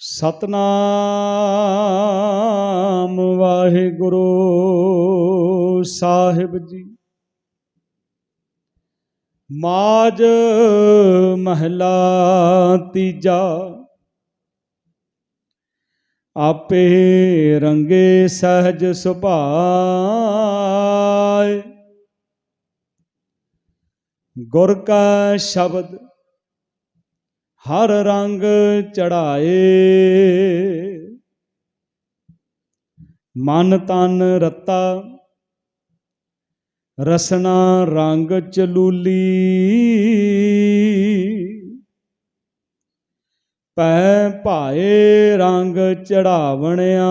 ਸਤਨਾਮ ਵਾਹਿਗੁਰੂ ਸਾਹਿਬ ਜੀ। ਮਾਜ ਮਹਿਲਾ ਤੀਜਾ ਆਪੇ ਰੰਗੇ ਸਹਜ ਸੁਭਾਏ। ਗੁਰ ਕਾ ਸ਼ਬਦ ਹਰ ਰੰਗ ਚੜਾਏ। ਮਨ ਤਨ ਰਤਾ, ਰਸਨਾ ਰੰਗ ਚਲੂਲੀ। ਪੈ ਭਾਏ ਰੰਗ ਚੜਾਵਣਿਆ।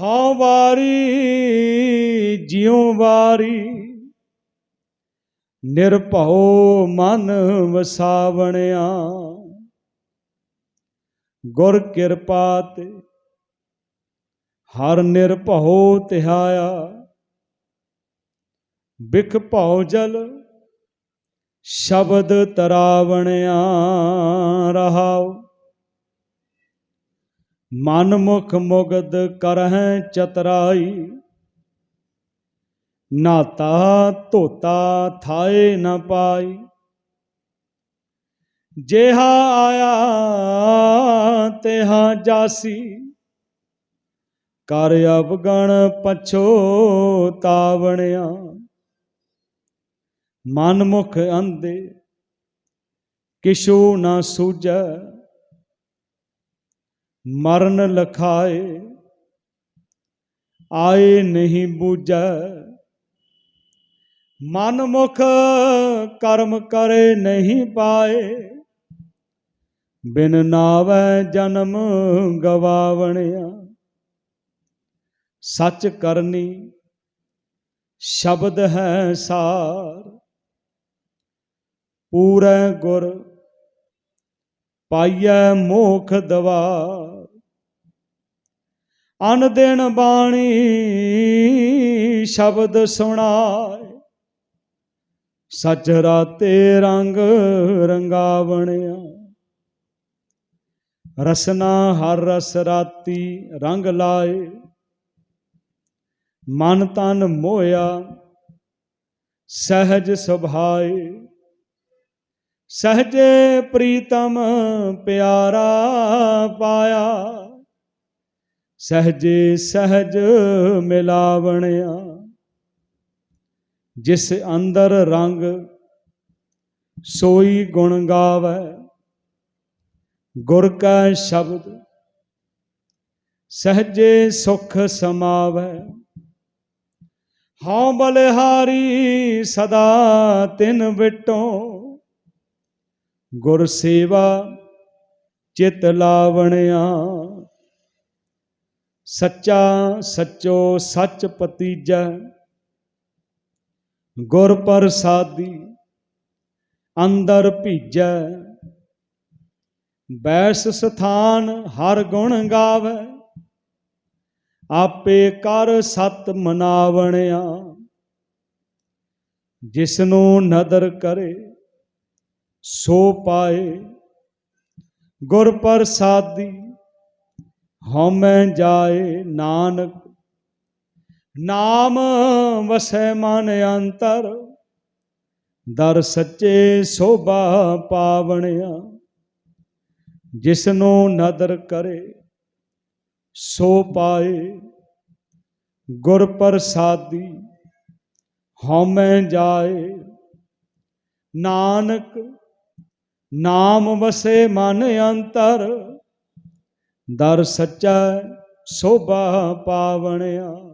ਹਾਂ ਵਾਰੀ, ਜਿਉ ਵਾਰੀ ਨਿਰਭਉ ਮਨ ਵਸਾਵਣਿਆ। ਗੁਰ ਕਿਰਪਾ ਤੇ ਹਰ ਨਿਰਭਉ ਤਿਹਾਇਆ। ਬਿਖ ਭਉ ਜਲ ਸ਼ਬਦ ਤਰਾਵਣਿਆ ਰਹਾਉ। ਮਨ ਮੁਖ ਮੁਗਦ ਕਰਹਿ ਚਤਰਾਈ। ਨਾਤਾ ਧੋਤਾ ਥਾਏ ਨਾ ਪਾਈ। ਜਿਹਾ ਆਇਆ ਤਿਹਾ ਜਾਸੀ। ਕਰ ਅਵਗਣ ਪਛੋਤਾਵਣਿਆ ਮਨ ਮੁਖ ਅੰਦੇ ਕਿਛੂ ਨਾ ਸੂਝੈ। ਮਰਨ ਲਖਾਏ, ਆਏ ਨਹੀਂ ਬੂਝੈ। ਮਨ ਮੁਖ ਕਰਮ ਕਰੇ ਨਹੀਂ ਪਾਏ। ਬਿਨ ਨਾਵੈ ਜਨਮ ਗਵਾਵਣਿਆ। ਸੱਚ ਕਰਨੀ ਸ਼ਬਦ ਹੈ ਸਾਰ। ਪੂਰੇ ਗੁਰ ਪਾਈਐ ਮੋਖ ਦਵਾਰ। ਅਨ ਦਿਨ ਬਾਣੀ ਸ਼ਬਦ ਸੁਣਾਏ। ਸੱਚ ਰਾਤੇ ਰੰਗ ਰੰਗਾਵਣਿਆ। ਰਸਨਾ ਹਰ ਰਸ ਰਾਤੀ ਰੰਗ ਲਾਏ। ਮਨ ਤਨ ਮੋਇਆ ਸਹਿਜ ਸੁਭਾਏ। ਸਹਜੇ ਪ੍ਰੀਤਮ ਪਿਆਰਾ ਪਾਇਆ, ਸਹਜੇ ਸਹਜ ਮਿਲਾਵਣਿਆ। ਜਿਸ ਅੰਦਰ ਰੰਗ ਸੋਈ ਗੁਣ ਗਾਵੇ, ਗੁਰ ਕਾ ਸ਼ਬਦ ਸਹਜੇ ਸੁਖ ਸਮਾਵੇ। ਹਉ ਬਲਿਹਾਰੀ ਸਦਾ ਤਿਨ ਵਿਟੋ, ਗੁਰ ਸੇਵਾ ਚਿਤ ਲਾਵਣਿਆ। ਸੱਚਾ ਸੱਚੋ ਸੱਚ ਪਤੀਜੈ ਗੁਰ ਪ੍ਰਸਾਦੀ, ਅੰਦਰ ਭੀਜੈ। ਬੈਸ ਸਥਾਨ ਹਰ ਗੁਣ ਗਾਵੇ, ਆਪੇ ਕਰ ਸਤ ਮਨਾਵਣਿਆ। ਜਿਸ ਨੂੰ ਨਦਰ ਕਰੇ, ਸੋ ਪਾਏ। ਗੁਰ ਪ੍ਰਸਾਦੀ, ਹਉਮੈ ਜਾਏ ਨਾਨਕ ਨਾਮ ਵਸੈ ਮਨ ਅੰਤਰ, ਦਰ ਸੱਚੇ ਸੋਭਾ ਪਾਵਣਿਆ। ਜਿਸ ਨੂੰ ਨਦਰ ਕਰੇ, ਸੋ ਪਾਏ। ਗੁਰ ਪ੍ਰਸਾਦੀ, ਹਉਮੈ ਜਾਏ। ਨਾਨਕ, ਨਾਮ ਵਸੇ ਮਨ ਅੰਤਰ, ਦਰ ਸੱਚਾ ਸੋਭਾ ਪਾਵਣਿਆ।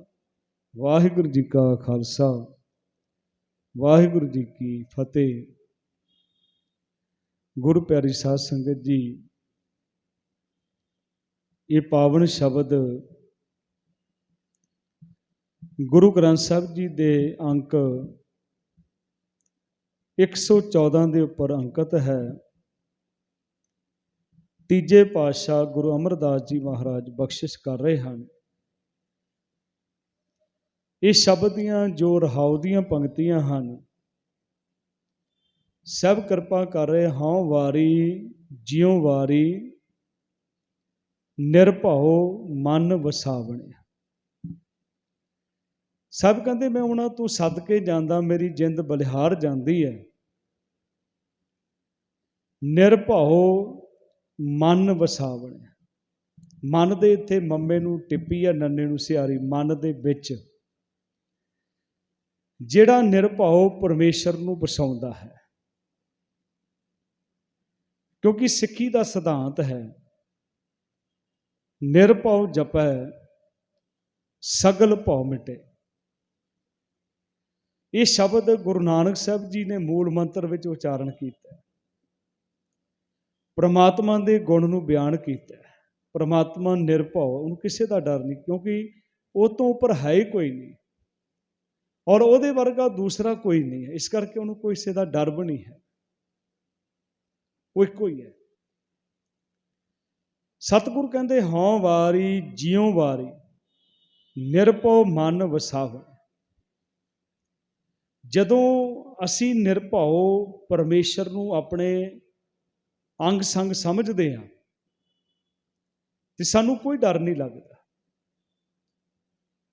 ਵਾਹਿਗੁਰੂ ਜੀ ਕਾ ਖਾਲਸਾ, ਵਾਹਿਗੁਰੂ ਜੀ ਕੀ ਫਤਿਹ। ਗੁਰੂ ਪਿਆਰੀ ਸਾਧ ਸੰਗਤ ਜੀ, ਇਹ ਪਾਵਨ ਸ਼ਬਦ ਗੁਰੂ ਗ੍ਰੰਥ ਸਾਹਿਬ ਜੀ ਦੇ ਅੰਕ 114 ਦੇ ਉੱਪਰ ਅੰਕਿਤ ਹੈ। ਤੀਜੇ ਪਾਤਸ਼ਾਹ ਗੁਰੂ ਅਮਰਦਾਸ ਜੀ ਮਹਾਰਾਜ ਬਖਸ਼ਿਸ਼ ਕਰ ਰਹੇ ਹਨ। ਇਹ ਸ਼ਬਦ ਦੀਆਂ ਜੋ ਰਹਾਉ ਦੀਆਂ ਪੰਕਤੀਆਂ ਹਨ। ਸਭ ਕਿਰਪਾ ਕਰ ਰਹੇ ਹਾਂ ਵਾਰੀ, ਜਿਉ ਵਾਰੀ, ਨਿਰਭਉ ਮਨ ਵਸਾਵਣਿਆ ਸਭ ਕਹਿੰਦੇ, ਮੈਂ ਉਹਨਾਂ ਤੋਂ ਸਦਕੇ ਜਾਂਦਾ, ਮੇਰੀ ਜਿੰਦ ਬਲਿਹਾਰ ਜਾਂਦੀ ਹੈ। ਨਿਰਭਉ ਮਨ ਵਸਾਵਣਿਆ ਮਨ ਦੇ ਇੱਥੇ ਮੰਮੇ ਨੂੰ, ਟਿੱਪੀ ਆ ਨੰਨੇ ਨੂੰ ਸਿਆਰੀ, ਮਨ ਦੇ ਵਿੱਚ। ਜਿਹੜਾ ਨਿਰਭਉ ਪਰਮੇਸ਼ਰ ਨੂੰ ਵਸਾਉਂਦਾ ਹੈ ਕਿਉਂਕਿ ਸਿੱਖੀ ਦਾ ਸਿਧਾਂਤ ਹੈ, ਨਿਰਭਉ ਜਪੈ, ਸਗਲ ਭਉ ਮਿਟੇ ਇਹ ਸ਼ਬਦ ਗੁਰੂ ਨਾਨਕ ਸਾਹਿਬ ਜੀ ਨੇ ਮੂਲ ਮੰਤਰ ਵਿੱਚ ਉਚਾਰਨ ਕੀਤਾ ਹੈ। ਪ੍ਰਮਾਤਮਾ ਦੇ ਗੁਣ ਨੂੰ ਬਿਆਨ ਕੀਤਾ ਹੈ। ਪ੍ਰਮਾਤਮਾ ਨਿਰਭਉ, ਉਹਨੂੰ ਕਿਸੇ ਦਾ ਡਰ ਨਹੀਂ, ਕਿਉਂਕਿ ਉਹ ਤੋਂ ਉੱਪਰ ਹੈ ਹੀ ਕੋਈ ਨਹੀਂ ਔਰ ਉਹਦੇ ਵਰਗਾ ਦੂਸਰਾ ਕੋਈ ਨਹੀਂ ਹੈ। ਇਸ ਕਰਕੇ ਉਹਨੂੰ ਕੋਈ ਕਿਸੇ ਦਾ ਡਰ ਵੀ ਨਹੀਂ ਹੈ। ਉਹ ਇੱਕੋ ਹੀ ਹੈ। ਸਤਿਗੁਰ ਕਹਿੰਦੇ, ਹਉ ਵਾਰੀ, ਜਿਉ ਵਾਰੀ, ਨਿਰਭਉ ਮਨ ਵਸਾਵ ਜਦੋਂ ਅਸੀਂ ਨਿਰਭਉ ਪਰਮੇਸ਼ਰ ਨੂੰ ਆਪਣੇ ਅੰਗ ਸੰਗ ਸਮਝਦੇ ਹਾਂ, ਤੇ ਸਾਨੂੰ ਕੋਈ ਡਰ ਨਹੀਂ ਲੱਗਦਾ।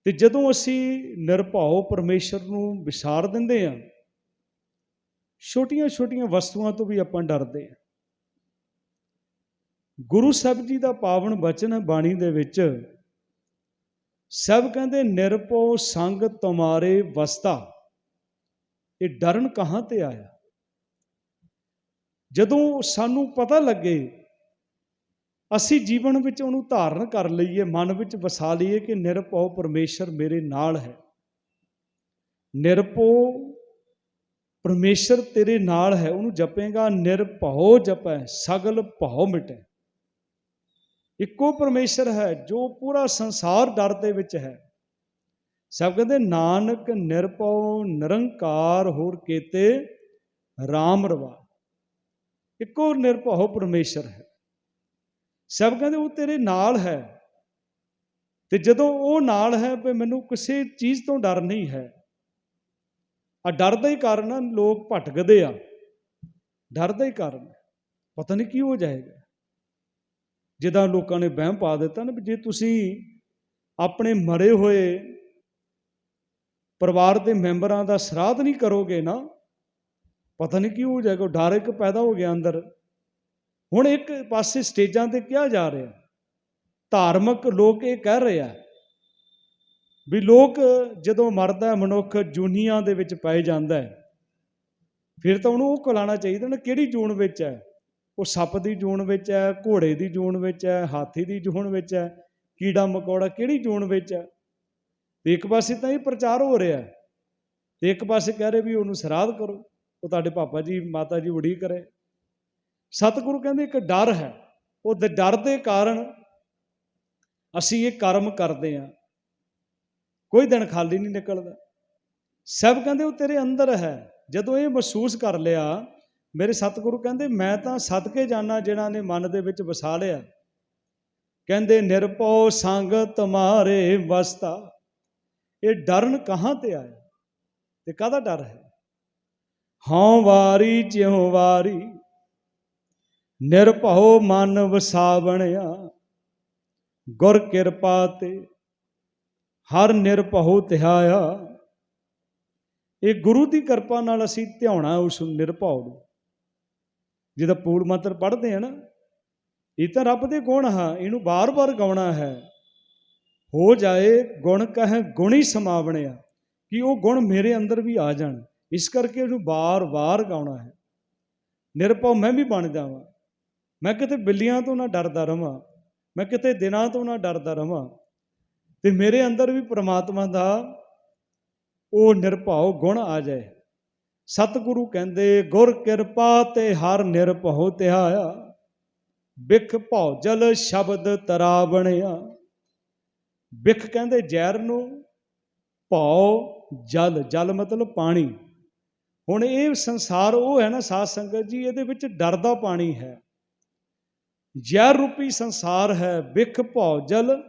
ਤੇ ਜਦੋਂ ਅਸੀਂ ਨਿਰਭਉ ਪਰਮੇਸ਼ਰ ਨੂੰ ਵਿਸਾਰ ਦਿੰਦੇ ਹਾਂ, ਛੋਟੀਆਂ-ਛੋਟੀਆਂ ਵਸਤੂਆਂ ਤੋਂ ਵੀ ਆਪਾਂ ਡਰਦੇ ਹਾਂ। ਗੁਰੂ ਸਾਹਿਬ ਜੀ ਦਾ ਪਾਵਨ ਬਚਨ ਹੈ ਬਾਣੀ ਦੇ ਵਿੱਚ ਸਭ ਕਹਿੰਦੇ, ਨਿਰਭਉ ਸੰਗ ਤੁਮਾਰੇ ਵਸਤਾ। ਇਹ ਡਰਨ ਕਹਾਂ ਤੇ ਆਇਆ? ਜਦੋਂ ਸਾਨੂੰ ਪਤਾ ਲੱਗੇ ਅਸੀਂ ਜੀਵਨ ਵਿੱਚ ਉਹਨੂੰ ਧਾਰਨ ਕਰ ਲਈਏ, ਮਨ ਵਿੱਚ ਵਸਾ ਲਈਏ ਕਿ ਨਿਰਭਉ ਪਰਮੇਸ਼ਰ ਮੇਰੇ ਨਾਲ ਹੈ। ਨਿਰਭਉ ਪਰਮੇਸ਼ਰ ਤੇਰੇ ਨਾਲ ਹੈ, ਉਹਨੂੰ ਜਪੇਗਾ, ਨਿਰਭਉ ਜਪੈ, ਸਗਲ ਭਉ ਮਿਟੈ। ਇੱਕੋ ਪਰਮੇਸ਼ਰ ਹੈ ਜੋ ਪੂਰਾ ਸੰਸਾਰ ਡਰ ਦੇ ਵਿੱਚ ਹੈ। ਸਭ ਕਹਿੰਦੇ, ਨਾਨਕ ਨਿਰਭਉ, ਨਿਰੰਕਾਰ, ਹੋਰ ਕੇਤੇ RAM ਰਵਾ। ਇੱਕੋ ਨਿਰਭਉ ਪਰਮੇਸ਼ਰ ਹੈ। ਸਭ ਕਹਿੰਦੇ ਉਹ ਤੇਰੇ ਨਾਲ ਹੈ। ਤੇ ਜਦੋਂ ਉਹ ਨਾਲ ਹੈ ਵੀ ਮੈਨੂੰ ਕਿਸੇ ਚੀਜ਼ ਤੋਂ ਡਰ ਨਹੀਂ ਹੈ। ਆ ਡਰ ਦਾ ਹੀ ਕਾਰਨ ਆ, ਲੋਕ ਭਟਕਦੇ ਆ। ਡਰ ਦਾ ਹੀ ਕਾਰਨ ਪਤਾ ਨਹੀਂ ਕੀ ਹੋ ਜਾਏਗਾ। ਜਿੱਦਾਂ ਲੋਕਾਂ ਨੇ ਵਹਿਮ ਪਾ ਦਿੱਤਾ ਨਾ ਵੀ ਜੇ ਤੁਸੀਂ ਆਪਣੇ ਮਰੇ ਹੋਏ ਪਰਿਵਾਰ ਦੇ ਮੈਂਬਰਾਂ ਦਾ ਸਰਾਧ ਨਹੀਂ ਕਰੋਗੇ ਨਾ, ਪਤਾ ਨਹੀਂ ਕੀ ਹੋ ਜਾਏਗਾ। ਡਰ ਇੱਕ ਪੈਦਾ ਹੋ ਗਿਆ ਅੰਦਰ। ਹੁਣ ਇੱਕ ਪਾਸੇ ਸਟੇਜਾਂ ਤੇ ਕਿਹਾ ਜਾ ਰਿਹਾ ਧਾਰਮਿਕ ਲੋਕ ਇਹ ਕਹਿ ਰਹੇ ਆ ਵੀ ਲੋਕ ਜਦੋਂ ਮਰਦਾ ਮਨੁੱਖ ਜੂਨੀਆਂ ਦੇ ਵਿੱਚ ਪੈ ਜਾਂਦਾ ਫਿਰ ਤਾਂ ਉਹਨੂੰ ਉਹ ਕੁਲਾਣਾ ਚਾਹੀਦਾ ਨਾ, ਕਿਹੜੀ ਜੂਨ ਵਿੱਚ ਹੈ? ਉਹ ਸੱਪ ਦੀ ਜੂਨ ਵਿੱਚ ਹੈ, ਘੋੜੇ ਦੀ ਜੂਨ ਵਿੱਚ ਹੈ, ਹਾਥੀ ਦੀ ਜੂਨ ਵਿੱਚ ਹੈ, ਕੀੜਾ ਮਕੌੜਾ ਕਿਹੜੀ ਜੂਨ ਵਿੱਚ ਹੈ? ਤੇ ਇੱਕ ਪਾਸੇ ਤਾਂ ਇਹ ਪ੍ਰਚਾਰ ਹੋ ਰਿਹਾ ਹੈ। ਤੇ ਇੱਕ ਪਾਸੇ ਕਹਿ ਰਹੇ ਵੀ ਉਹਨੂੰ ਸਰਾਧ ਕਰੋ, ਉਹ ਤੁਹਾਡੇ ਪਾਪਾ ਜੀ, ਮਾਤਾ ਜੀ ਉਡੀਕ ਕਰੇ ਸਤਿਗੁਰੂ ਕਹਿੰਦੇ ਇੱਕ ਡਰ ਹੈ, ਉਹ ਦੇ ਡਰ ਦੇ ਕਾਰਨ ਅਸੀਂ ਇਹ ਕਰਮ ਕਰਦੇ ਹਾਂ। ਕੋਈ ਦਿਨ ਖਾਲੀ ਨਹੀਂ ਨਿਕਲਦਾ। ਸਭ ਕਹਿੰਦੇ ਉਹ ਤੇਰੇ ਅੰਦਰ ਹੈ। ਜਦੋਂ ਇਹ ਮਹਿਸੂਸ ਕਰ ਲਿਆ, ਮੇਰੇ ਸਤਿਗੁਰੂ ਕਹਿੰਦੇ, ਮੈਂ ਤਾਂ ਸਦਕੇ ਜਾਣਾ ਜਿਨ੍ਹਾਂ ਨੇ ਮਨ ਦੇ ਵਿੱਚ ਵਸਾ ਲਿਆ। ਕਹਿੰਦੇ, ਨਿਰਭਉ ਸੰਗ ਤੁਮਾਰੇ ਵਸਤਾ। ਇਹ ਡਰਨ ਕਹਾਂ ਤੇ ਆਇਆ? ਤੇ ਕਾਹਦਾ ਡਰ ਹੈ? ਹਉ ਵਾਰੀ, ਜਿਉ ਵਾਰੀ। ਨਿਰਭਉ ਮਨ ਵਸਾਵਣਿਆ, ਗੁਰ ਕਿਰਪਾ ਤੇ ਹਰ ਨਿਰਭਉ ਧਿਆਇਆ। ਇਹ ਗੁਰੂ ਦੀ ਕਿਰਪਾ ਨਾਲ ਅਸੀਂ ਧਿਆਉਣਾ ਉਸ ਨਿਰਭਉ ਨੂੰ। ਜਿਹਦਾ ਪੂਰ ਮੰਤਰ ਪੜ੍ਹਦੇ ਆ ਨਾ, ਇਹ ਤਾਂ ਰੱਬ ਦੇ ਗੁਣ ਹਾਂ ਇਹਨੂੰ ਬਾਰ-ਬਾਰ ਗਾਉਣਾ ਹੈ। ਹੋ ਜਾਏ ਗੁਣ ਕਹੇ ਗੁਣੀ ਸਮਾਵਣਿਆ, ਕਿ ਉਹ ਗੁਣ ਮੇਰੇ ਅੰਦਰ ਵੀ ਆ ਜਾਣ। ਇਸ ਕਰਕੇ ਇਹਨੂੰ ਬਾਰ-ਬਾਰ ਗਾਉਣਾ ਹੈ। ਨਿਰਭਉ ਮੈਂ ਵੀ ਬਣ ਜਾਵਾਂ। ਮੈਂ ਕਿਤੇ ਬਿੱਲੀਆਂ ਤੋਂ ਨਾ ਡਰਦਾ ਰਵਾਂ, ਮੈਂ ਕਿਤੇ ਦਿਨਾਂ ਤੋਂ ਨਾ ਡਰਦਾ ਰਵਾਂ। ਤੇ ਮੇਰੇ ਅੰਦਰ ਵੀ ਪ੍ਰਮਾਤਮਾ ਦਾ ਉਹ ਨਿਰਭਉ ਗੁਣ ਆ ਜਾਏ। ਸਤਿਗੁਰੂ ਕਹਿੰਦੇ, ਗੁਰ ਕਿਰਪਾ ਤੇ ਹਰ ਨਿਰਭਉ ਧਿਆਇਆ। ਬਿਖ ਭਉ ਜਲ ਸ਼ਬਦ ਤਰਾ ਬਣਿਆ ਬਿਖ ਕਹਿੰਦੇ, ਜ਼ਹਿਰ ਨੂੰ ਭਉ ਜਲ ਜਲ ਮਤਲਬ ਪਾਣੀ। ਹੁਣ ਇਹ ਸੰਸਾਰ ਉਹ ਹੈ ਨਾ, ਸਾਧ ਸੰਗਤ ਜੀ, ਇਹਦੇ ਵਿੱਚ ਡਰ ਦਾ ਪਾਣੀ ਹੈ। ਜ਼ਹਿਰ ਰੂਪੀ ਸੰਸਾਰ ਹੈ ਵਿਖ ਭਉ ਜਲ।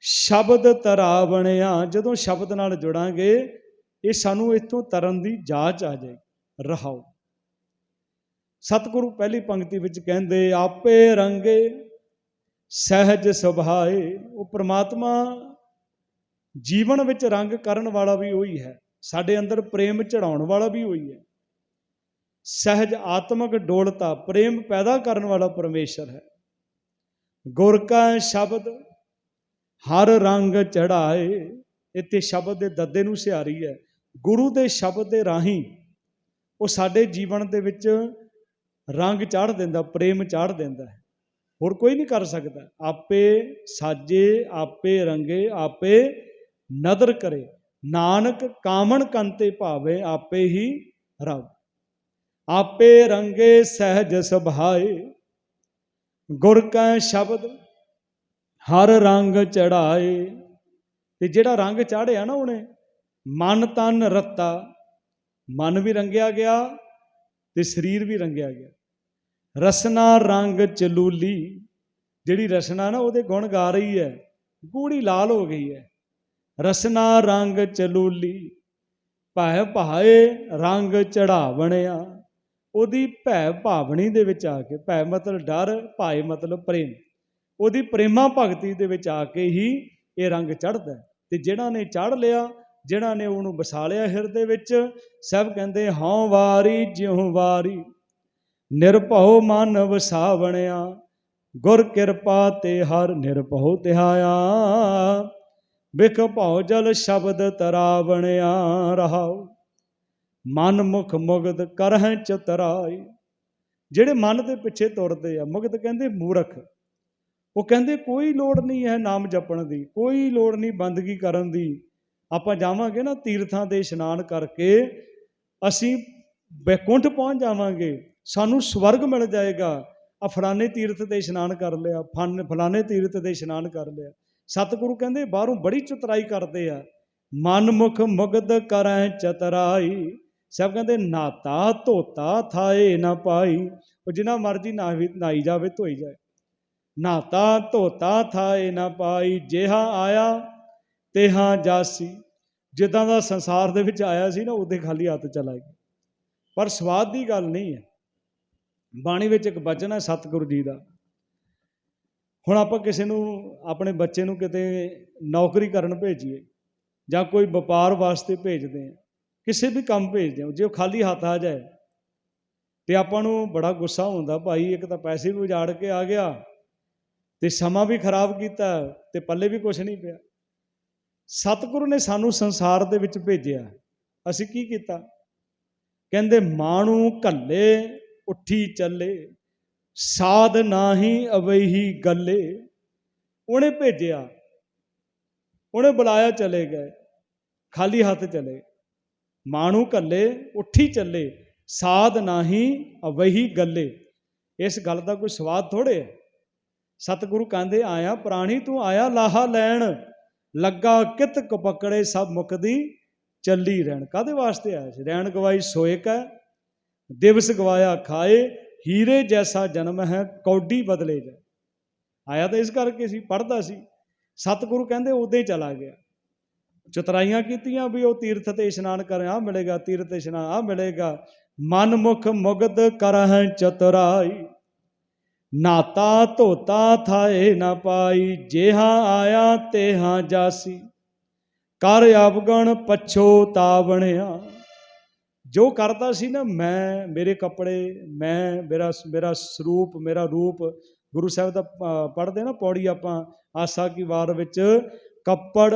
ਸ਼ਬਦ ਤਰਾ ਬਣਿਆ ਜਦੋਂ ਸ਼ਬਦ ਨਾਲ ਜੁੜਾਂਗੇ, ਇਹ ਸਾਨੂੰ ਇੱਥੋਂ ਤਰਨ ਦੀ ਜਾਚ ਆ ਜਾਏਗੀ। ਰਹਾਓ। ਸਤਿਗੁਰੂ ਪਹਿਲੀ ਪੰਕਤੀ ਵਿੱਚ ਕਹਿੰਦੇ, ਆਪੇ ਰੰਗੇ ਸਹਿਜ ਸੁਭਾਏ। ਉਹ ਪ੍ਰਮਾਤਮਾ ਜੀਵਨ ਵਿੱਚ ਰੰਗ ਕਰਨ ਵਾਲਾ ਵੀ ਉਹੀ ਹੈ। ਸਾਡੇ ਅੰਦਰ ਪ੍ਰੇਮ ਚੜਾਉਣ ਵਾਲਾ ਵੀ ਉਹੀ ਹੈ। ਸਹਿਜ ਆਤਮਿਕ ਡੋਲਤਾ, ਪ੍ਰੇਮ ਪੈਦਾ ਕਰਨ ਵਾਲਾ ਪਰਮੇਸ਼ਰ ਹੈ। ਗੁਰ ਕਾ ਸ਼ਬਦ ਹਰ ਰੰਗ ਚੜਾਏ ਇੱਥੇ ਸ਼ਬਦ ਦੇ ਦੱਦੇ ਨੂੰ ਸਿਹਾਰੀ ਹੈ। ਗੁਰੂ ਦੇ ਸ਼ਬਦ ਦੇ ਰਾਹੀਂ ਉਹ ਸਾਡੇ ਜੀਵਨ ਦੇ ਵਿੱਚ ਰੰਗ ਚਾੜ ਦਿੰਦਾ, ਪ੍ਰੇਮ ਚਾੜ ਦਿੰਦਾ ਹੈ। ਹੋਰ ਕੋਈ ਨਹੀਂ ਕਰ ਸਕਦਾ। ਆਪੇ ਸਾਜੇ, ਆਪੇ ਰੰਗੇ, ਆਪੇ ਨਦਰ ਕਰੇ। ਨਾਨਕ ਕਾਮਣ ਕੰਤੇ ਭਾਵੇ, ਆਪੇ ਹੀ ਰਬ। ਆਪੇ ਰੰਗੇ ਸਹਿਜ ਸੁਭਾਏ। ਗੁਰ ਕੈ ਸ਼ਬਦ, ਹਰ ਰੰਗ ਚੜਾਏ। ਤੇ ਜਿਹੜਾ ਰੰਗ ਚਾੜਿਆ ਨਾ ਉਹਨੇ, ਮਨ ਤਨ ਰੱਤਾ। ਮਨ ਵੀ ਰੰਗਿਆ ਗਿਆ ਤੇ ਸਰੀਰ ਵੀ ਰੰਗਿਆ ਗਿਆ। ਰਸਨਾ ਰੰਗ ਚਲੂਲੀ। ਜਿਹੜੀ ਰਸਨਾ ਨਾ ਉਹਦੇ ਗੁਣ ਗਾ ਰਹੀ ਹੈ ਗੂੜੀ ਲਾਲ ਹੋ ਗਈ ਹੈ। ਰਸਨਾ ਰੰਗ ਚਲੂਲੀ ਭੈ ਭਾਏ ਰੰਗ ਚੜਾਵਣਿਆ। ਉਹਦੀ ਭੈ ਭਾਵਣੀ ਦੇ ਵਿੱਚ ਆ ਕੇ, ਭੈ ਮਤਲਬ ਡਰ, ਭਾਏ ਮਤਲਬ ਪ੍ਰੇਮ। ਉਹਦੀ ਪ੍ਰੇਮਾ ਭਗਤੀ ਦੇ ਵਿੱਚ ਆ ਕੇ ਹੀ ਇਹ ਰੰਗ ਚੜਦਾ ਤੇ ਜਿਹੜਾ ਨੇ ਚੜ ਲਿਆ ਜਿਹੜਾ ਨੇ ਉਹਨੂੰ ਵਸਾ ਲਿਆ ਹਿਰਦੇ ਵਿੱਚ, ਸਭ ਕਹਿੰਦੇ, ਹਉ ਵਾਰੀ, ਜਿਉ ਵਾਰੀ। ਨਿਰਭਉ ਮਨ ਵਸਾਵਣਿਆ ਗੁਰ ਕਿਰਪਾ ਤੇ ਹਰ ਨਿਰਭਉ ਤਿਹਾਇਆ। ਵਿਖ ਭਉ ਜਲ ਸ਼ਬਦ ਤਰਾਵਣਿਆ ਰਹਾਉ। ਮਨ ਮੁਖ ਮੁਗਦ ਕਰਹਿ ਚਤਰਾਈ ਜਿਹੜੇ ਮਨ ਦੇ ਪਿੱਛੇ ਤੁਰਦੇ ਆ ਮੁਗਦ ਕਹਿੰਦੇ ਮੂਰਖ। ਉਹ ਕਹਿੰਦੇ ਕੋਈ ਲੋੜ ਨਹੀਂ ਹੈ ਨਾਮ ਜਪਣ ਦੀ, ਕੋਈ ਲੋੜ ਨਹੀਂ ਬੰਦਗੀ ਕਰਨ ਦੀ। ਆਪਾਂ ਜਾਵਾਂਗੇ ਨਾ ਤੀਰਥਾਂ ਦੇ ਇਸ਼ਨਾਨ ਕਰਕੇ, ਅਸੀਂ ਬੈਕੁੰਠ ਪਹੁੰਚ ਜਾਵਾਂਗੇ। ਸਾਨੂੰ ਸਵਰਗ ਮਿਲ ਜਾਏਗਾ। ਆ ਫਲਾਣੇ ਤੀਰਥ ਤੇ ਇਸ਼ਨਾਨ ਕਰ ਲਿਆ, ਫਨ, ਫਲਾਣੇ ਤੀਰਥ ਤੇ ਇਸ਼ਨਾਨ ਕਰ ਲਿਆ। ਸਤਿਗੁਰੂ ਕਹਿੰਦੇ ਬਾਹਰੋਂ ਬੜੀ ਚਤਰਾਈ ਕਰਦੇ ਆ। ਮਨ ਮੁਖ ਮੁਗਦ ਕਰੈ ਚਤਰਾਈ ਸਭ ਕਹਿੰਦੇ ਨਾਤਾ ਧੋਤਾ ਥਾਏ ਨਾ ਪਾਈ, ਉਹ ਜਿੰਨਾ ਮਰਜ਼ੀ ਨਾਹੀ ਨਾਈ ਜਾਵੇ ਧੋਈ ਜਾਏ। ਨਾਤਾ ਧੋਤਾ ਥਾਏ ਨਾ ਪਾਈ, ਜਿਹਾ ਆਇਆ ਤੇਹਾ ਜਾਸੀ। ਜਿੱਦਾਂ ਦਾ ਸੰਸਾਰ ਦੇ ਵਿੱਚ ਆਇਆ ਸੀ ਨਾ, ਉਹਦੇ ਖਾਲੀ ਹੱਥ ਚਲਾ ਗਿਆ। ਪਰ ਸਵਾਦ ਦੀ ਗੱਲ ਨਹੀਂ ਹੈ। ਬਾਣੀ ਵਿੱਚ ਇੱਕ ਬਚਨ ਹੈ ਸਤਿਗੁਰੂ ਜੀ ਦਾ। ਹੁਣ ਆਪਾਂ ਕਿਸੇ ਨੂੰ, ਆਪਣੇ ਬੱਚੇ ਨੂੰ ਕਿਤੇ ਨੌਕਰੀ ਕਰਨ ਭੇਜੀਏ ਜਾਂ ਕੋਈ ਵਪਾਰ ਵਾਸਤੇ ਭੇਜਦੇ ਆ ਕਿਸੇ ਵੀ ਕੰਮ ਭੇਜਦੇ ਹਾਂ, ਜੇ ਉਹ ਖਾਲੀ ਹੱਥ ਆ ਜਾਏ ਤੇ ਆਪਾਂ ਨੂੰ ਬੜਾ ਗੁੱਸਾ ਹੁੰਦਾ, ਭਾਈ, ਇੱਕ ਤਾਂ ਪੈਸੇ ਵੀ ਉਜਾੜ ਕੇ ਆ ਗਿਆ ਤੇ ਸਮਾਂ ਵੀ ਖਰਾਬ ਕੀਤਾ ਤੇ ਪੱਲੇ ਵੀ ਕੁਝ ਨਹੀਂ ਪਿਆ। ਸਤਿਗੁਰੂ ਨੇ ਸਾਨੂੰ ਸੰਸਾਰ ਦੇ ਵਿੱਚ ਭੇਜਿਆ। ਅਸੀਂ ਕੀ ਕੀਤਾ? ਕਹਿੰਦੇ, ਮਾਣੂ ਘੱਲੇ, ਉੱਠੀ ਚੱਲੇ, ਸਾਧ ਨਾਹੀ ਅਵਈ ਗੱਲੇ। ਉਹਨੇ ਭੇਜਿਆ। ਉਹਨੇ ਬੁਲਾਇਆ ਚਲੇ ਗਏ। ਖਾਲੀ ਹੱਥ ਚਲੇ ਮਾਣੂ ਕੱਲੇ ਉੱਠੀ ਚੱਲੇ, ਸਾਧ ਨਾਹੀ ਅਵਹੀ ਗੱਲੇ। ਇਸ ਗੱਲ ਦਾ ਕੋਈ ਸਵਾਦ ਥੋੜੇ ਹੈ। ਸਤਿਗੁਰੂ ਕਹਿੰਦੇ, ਆਇਆ ਪ੍ਰਾਣੀ, ਤੂੰ ਆਇਆ ਲਾਹਾ ਲੈਣ। ਲੱਗਾ ਕਿਤ ਕਪਕੜੇ ਸਭ ਮੁਕਦੀ ਚੱਲੀ ਰਹਿਣ। ਕਾਦੇ ਵਾਸਤੇ ਆਇਆ ਸੀ? ਰਹਿਣ ਗਵਾਈ ਸੋਏ ਕੈ, ਦਿਵਸ ਗਵਾਇਆ ਖਾਏ, ਹੀਰੇ ਜੈਸਾ ਜਨਮ ਹੈ, ਕੌਡੀ ਬਦਲੇ ਜਾ ਆਇਆ ਤਾਂ ਇਸ ਕਰਕੇ ਸੀ ਪੜਦਾ ਸੀ। ਸਤਿਗੁਰੂ ਕਹਿੰਦੇ ਉਦੋਂ ਚਲਾ ਗਿਆ। ਚਤਰਾਈਆਂ ਕੀਤੀਆਂ ਵੀ ਉਹ ਤੀਰਥ ਤੇ ਇਸ਼ਨਾਨ ਕਰੇ ਆ ਮਿਲੇਗਾ, ਤੀਰਥ ਇਸ਼ਨਾਨ ਆ ਮਿਲੇਗਾ। ਮਨ ਮੁਖ ਮੁਗਦ ਕਰਹਿ ਚਤਰਾਈ, ਨਾਤਾ ਧੋਤਾ ਥਾਏ ਨਾ ਪਾਈ, ਜਿਹਾ ਆਇਆ ਤੇਹਾ ਜਾਸੀ। ਕਰ ਅਵਗਣ ਪਛੋਤਾਵਣਿਆ ਜੋ ਕਰਦਾ ਸੀ ਨਾ, ਮੈਂ, ਮੇਰੇ ਕੱਪੜੇ, ਮੈਂ, ਮੇਰਾ ਮੇਰਾ ਸਰੂਪ, ਮੇਰਾ ਰੂਪ, ਗੁਰੂ ਸਾਹਿਬ ਦਾ ਪੜ੍ਹਦੇ ਨਾ ਪੌੜੀ ਆਪਾਂ, ਆਸਾ ਕੀ ਵਾਰ ਵਿੱਚ, ਕੱਪੜ